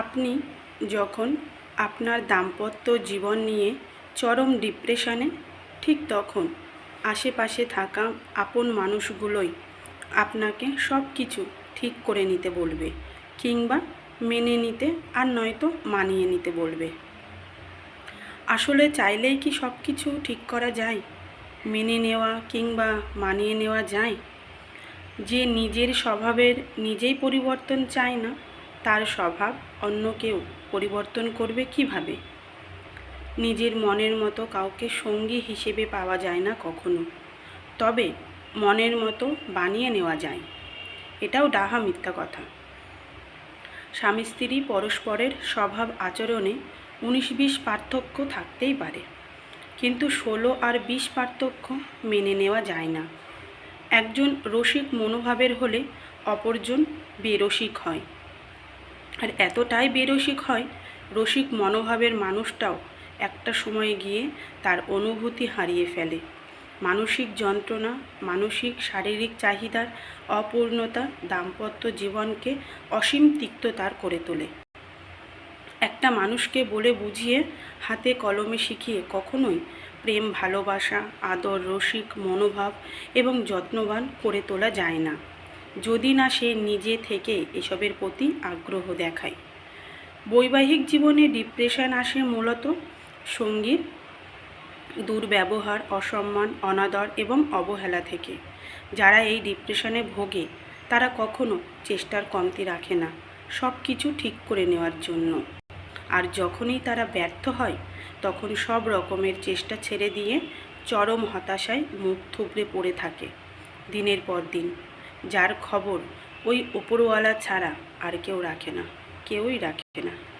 আপনি যখন আপনার দাম্পত্য জীবন নিয়ে চরম ডিপ্রেশনে, ঠিক তখন আশেপাশে থাকা আপন মানুষগুলোই আপনাকে সব কিছু ঠিক করে নিতে বলবে কিংবা মেনে নিতে আর নয়তো মানিয়ে নিতে বলবে। আসলে চাইলেই কি সব কিছু ঠিক করা যায়, মেনে নেওয়া কিংবা মানিয়ে নেওয়া যায়? যে নিজের স্বভাবের নিজেই পরিবর্তন চায় না তার স্বভাব অন্য কেউ পরিবর্তন করবে কীভাবে? নিজের মনের মতো কাউকে সঙ্গী হিসেবে পাওয়া যায় না কখনো। তবে মনের মতো বানিয়ে নেওয়া যায়। এটাও ডাহা মিথ্যা কথা। স্বামী স্ত্রী পরস্পরের স্বভাব আচরণে উনিশ বিশ পার্থক্য থাকতেই পারে। কিন্তু ষোলো আর বিশ পার্থক্য মেনে নেওয়া যায় না। একজন রসিক মনোভাবের হলে অপরজন বেরসিক হয়। আর এতটাই বেরসিক হয়, রসিক মনোভাবের মানুষটাও একটা সময়ে গিয়ে তার অনুভূতি হারিয়ে ফেলে। মানসিক যন্ত্রণা, মানসিক শারীরিক চাহিদার অপূর্ণতা দাম্পত্য জীবনকে অসীম তিক্ততার করে তোলে। একটা মানুষকে বলে বুঝিয়ে হাতে কলমে শিখিয়ে কখনোই প্রেম, ভালোবাসা, আদর, রসিক মনোভাব এবং যত্নবান করে তোলা যায় না। যদি না সে নিজে থেকে এসবের প্রতি আগ্রহ দেখায়। বৈবাহিক জীবনে ডিপ্রেশন আসে মূলত সঙ্গীর দুর্ব্যবহার, অসম্মান, অনাদর এবং অবহেলা থেকে। যারা এই ডিপ্রেশনে ভোগে, তারা কখনো চেষ্টার কমতি রাখে না সব কিছু ঠিক করে নেওয়ার জন্য। আর যখনই তারা ব্যর্থ হয়, তখন সব রকমের চেষ্টা ছেড়ে দিয়ে চরম হতাশায় মুখ থুবড়ে পড়ে থাকে। দিনের পর দিন যার খবর ওই ওপরওয়ালা ছাড়া আর কেউ রাখে না কেউই রাখে না।